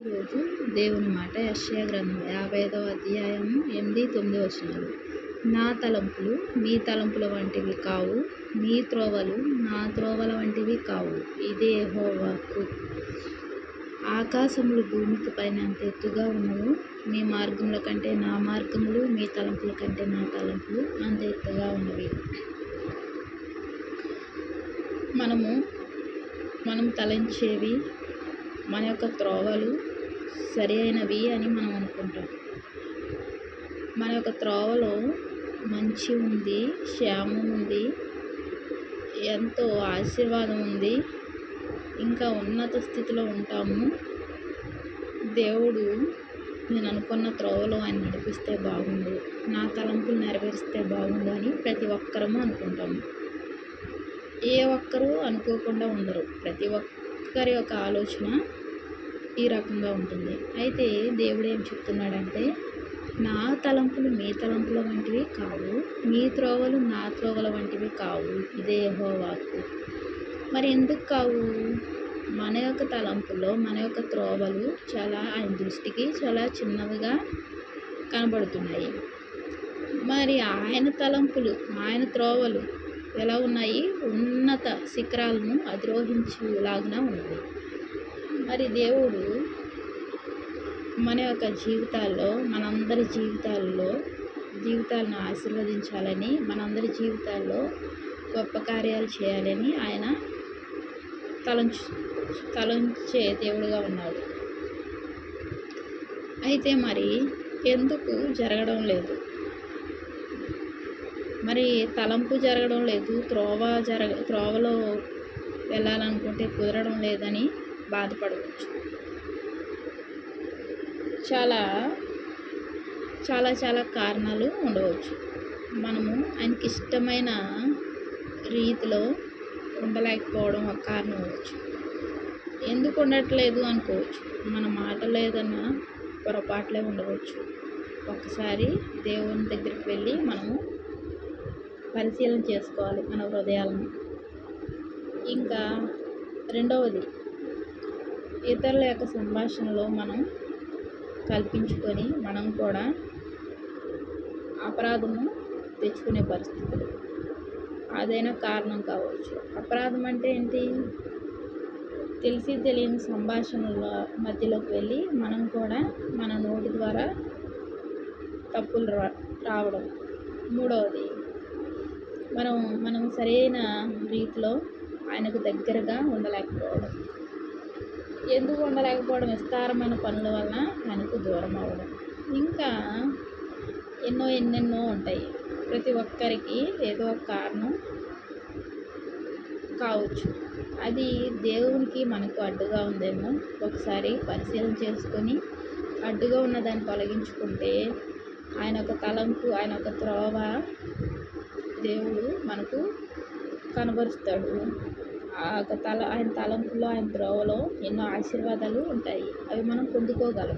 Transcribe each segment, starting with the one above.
ఈరోజు దేవుని మాట యశ్యా గ్రంథం యాభై ఐదవ అధ్యాయము ఎనిమిది తొమ్మిది వచనాలు. నా తలంపులు మీ తలంపుల వంటివి కావు మీ త్రోవలు నా త్రోవల వంటివి కావు ఇదే హోవాకు ఆకాశములు భూమికి పైన అంత ఎత్తుగా ఉన్నవు మీ మార్గముల కంటే నా మార్గములు మీ తలంపుల కంటే నా తలంపులు అంత ఎత్తుగా ఉన్నవి. మనము మనం తలంచేవి మన యొక్క త్రోవలు సరి అయినవి అని మనం అనుకుంటాం. మన యొక్క త్రోవలో మంచి ఉంది క్షేమం ఉంది ఎంతో ఆశీర్వాదం ఉంది ఇంకా ఉన్నత స్థితిలో ఉంటాము. దేవుడు నేను అనుకున్న త్రోవలో ఆయన నడిపిస్తే బాగుండు నా తలంపులు నెరవేరిస్తే బాగుండు అని ప్రతి ఒక్కరము అనుకుంటాము. ఏ ఒక్కరూ అనుకోకుండా ఉండరు. ప్రతి ఒక్కరి యొక్క ఆలోచన ఈ రకంగా ఉంటుంది. అయితే దేవుడు ఏం చెప్తున్నాడంటే నా తలంపులు మీ తలంపుల వంటివి కావు మీ త్రోవలు నా త్రోవల వంటివి కావు ఇదే హోవాకు మరి ఎందుకు కావు? మన యొక్క తలంపుల్లో మన యొక్క త్రోవలు చాలా ఆయన దృష్టికి చాలా చిన్నవిగా కనబడుతున్నాయి. మరి ఆయన తలంపులు ఆయన త్రోవలు ఎలా ఉన్నాయి? ఉన్నత శిఖరాలను అధిరోహించేలాగా ఉన్నాయి. మరి దేవుడు మన యొక్క జీవితాల్లో మనందరి జీవితాల్లో జీవితాలను ఆశీర్వదించాలని మనందరి జీవితాల్లో గొప్ప కార్యాలు చేయాలని ఆయన తలంచు తలంచే దేవుడుగా ఉన్నాడు. అయితే మరి ఎందుకు జరగడం లేదు? మరి తలంపు జరగడం లేదు త్రోవ జరగ త్రోవలో వెళ్ళాలనుకుంటే కుదరడం లేదని బాధపడవచ్చు. చాలా చాలా చాలా కారణాలు ఉండవచ్చు. మనము ఆయనకి ఇష్టమైన రీతిలో ఉండలేకపోవడం ఒక కారణం అవ్వచ్చు ఎందుకు ఉండట్లేదు అనుకోవచ్చు. మన మాటలు ఏదన్నా పొరపాట్లే ఉండవచ్చు. ఒకసారి దేవుని దగ్గరికి వెళ్ళి మనము పరిశీలన చేసుకోవాలి మన హృదయాలను. ఇంకా రెండవది ఇతరుల యొక్క సంభాషణలో మనం కల్పించుకొని మనం కూడా అపరాధము తెచ్చుకునే పరిస్థితులు. అదైనా కారణం కావచ్చు. అపరాధం అంటే ఏంటి? తెలిసి తెలియని సంభాషణల మధ్యలోకి వెళ్ళి మనం కూడా మన నోటి ద్వారా తప్పులు రా రావడం. మూడవది మనం మనం సరైన రీతిలో ఆయనకు దగ్గరగా ఉండలేకపోవడం. ఎందుకు ఉండలేకపోవడం విస్తారమైన పనుల వలన మనకు దూరం అవ్వడం. ఇంకా ఎన్నో ఎన్నెన్నో ఉంటాయి. ప్రతి ఒక్కరికి ఏదో ఒక కారణం కావచ్చు. అది దేవునికి మనకు అడ్డుగా ఉందేమో ఒకసారి పరిశీలన చేసుకొని అడ్డుగా ఉన్న దాన్ని తొలగించుకుంటే ఆయన ఒక తలంపు ఆయన ఒక త్రోవ దేవుడు మనకు కనబరుస్తాడు. తల ఆయన తలంపులో ఆయన త్రోవలో ఎన్నో ఆశీర్వాదాలు ఉంటాయి. అవి మనం పొందుకోగలం.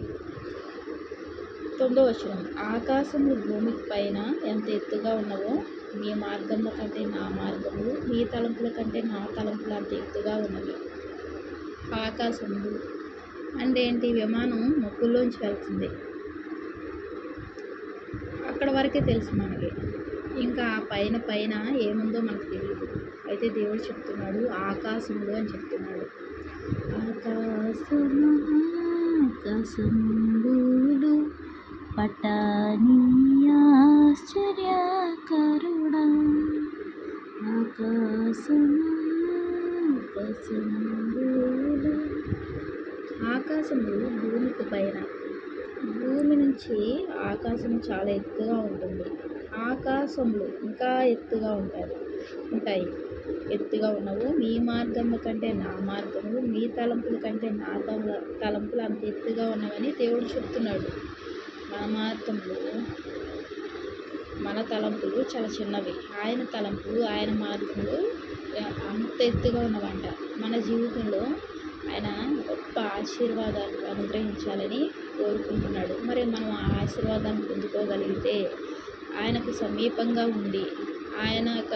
తొమ్మిదో వచనం. ఆకాశము భూమి పైన ఎంత ఎత్తుగా ఉన్నవో మీ మార్గముల కంటే నా మార్గములు మీ తలంపుల కంటే నా తలంపులు అంత ఎత్తుగా ఉన్నవి. ఆకాశములు అంటే ఏంటి? విమానం మొక్కుల్లోంచి వెళ్తుంది. అక్కడ వరకే తెలుసు మనకి. ఇంకా పైన పైన ఏముందో మనకు తెలియదు అయితే దేవుడు చెప్తున్నాడు ఆకాశంలో అని చెప్తున్నాడు. ఆకాశము ఆకాశములు పటాని ఆశ్చర్యకరుడా. ఆకాశము ఆకాశములు ఆకాశము భూమికి పైన. భూమి నుంచి ఆకాశం చాలా ఎత్తుగా ఉంటుంది. ఆకాశంలో ఇంకా ఎత్తుగా ఉంటారు ఉంటాయి. ఎత్తుగా ఉన్నవు. మీ మార్గముల కంటే నా మార్గము మీ తలంపుల కంటే నా తల తలంపులు అంత ఎత్తుగా ఉన్నవని దేవుడు చెప్తున్నాడు. మన మార్గంలో మన తలంపులు చాలా చిన్నవి. ఆయన తలంపులు ఆయన మార్గములు అంత ఎత్తుగా ఉన్నవంట. మన జీవితంలో ఆయన గొప్ప ఆశీర్వాదాలు అనుగ్రహించాలని కోరుకుంటున్నాడు. మరి మనం ఆ ఆశీర్వాదాన్ని పొందుకోగలిగితే ఆయనకు సమీపంగా ఉండి ఆయన యొక్క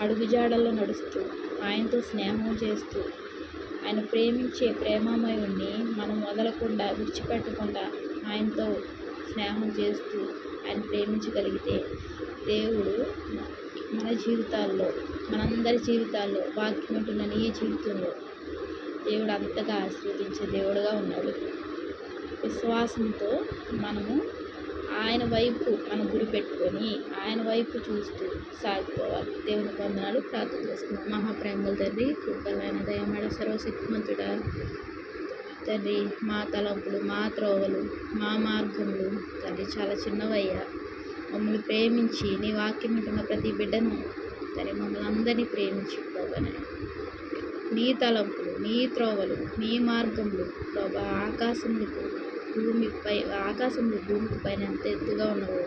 అడుగుజాడల్లో నడుస్తూ ఆయనతో స్నేహం చేస్తూ ఆయన ప్రేమించే ప్రేమామయుణ్ణి మనం వదలకుండా విడిచిపెట్టకుండా ఆయనతో స్నేహం చేస్తూ ఆయన ప్రేమించగలిగితే దేవుడు మన జీవితాల్లో మనందరి జీవితాల్లో వాక్యం ఉంటున్న నీ జీవితంలో దేవుడు అంతగా ఆశీర్వదించే దేవుడుగా ఉన్నాడు. విశ్వాసంతో మనము ఆయన వైపు మన గురి పెట్టుకొని ఆయన వైపు చూస్తూ సాగిపోవాలి. దేవుని వందనాలు. ప్రార్థన చేసుకున్నాం మహాప్రేమల తండ్రి కృపలైన దయమడ సర్వశక్తిమంతుడా తండ్రి మా తలంపులు మా త్రోవలు మా మార్గములు తండ్రి చాలా చిన్నవయ్యా. మమ్మల్ని ప్రేమించి నీ వాక్యం ఉంటున్న ప్రతి బిడ్డను తండ్రి మమ్మల్ని అందరినీ ప్రేమించి ప్రభానే నీ తలంపులు నీ త్రోవలు నీ మార్గములు ప్రభా ఆకాశములకు భూమిపై ఆకాశంలో భూమి పైన ఎంత ఎత్తుగా ఉన్నావో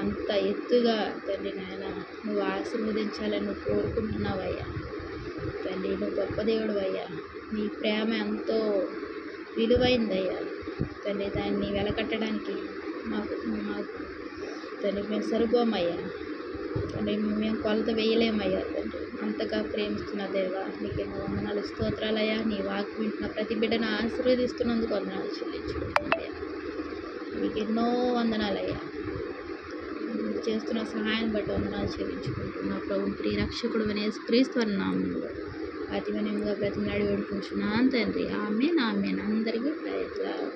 అంత ఎత్తుగా తండ్రి నాయన నువ్వు ఆశీర్వదించాలని నువ్వు కోరుకుంటున్నావయ్యా. తండ్రి నువ్వు గొప్ప దేవుడు అయ్యా నీ ప్రేమ ఎంతో విలువైందయ్యా. తండ్రి దాన్ని వెలకట్టడానికి మాకు మాకు తండ్రి మేము సరిపోమయ్యా. తండ్రి మేము కొలత వేయలేమయ్యా తండ్రి. అంతగా ప్రేమిస్తున్న దేవా నీకు ఎన్నో వందనాలు. స్తోత్రాలయ్యా నీ వాక్ వింటున్న ప్రతి బిడ్డను ఆశీర్వదిస్తున్నందుకు వందనాలు చెల్లించుకుంటున్నాయ్యా నీకు ఎన్నో వందనాలయ్యా. చేస్తున్న సహాయం బట్టి వందనాలు చెల్లించుకుంటున్నా ప్రభు ప్రియ రక్షకుడు అనే క్రీస్తు నామంలో అతి వినయంగా బ్రతిమలాడి వేడుకుంటున్నాను తండ్రి. ఆమె నా అందరికీ ప్రయత్నాలు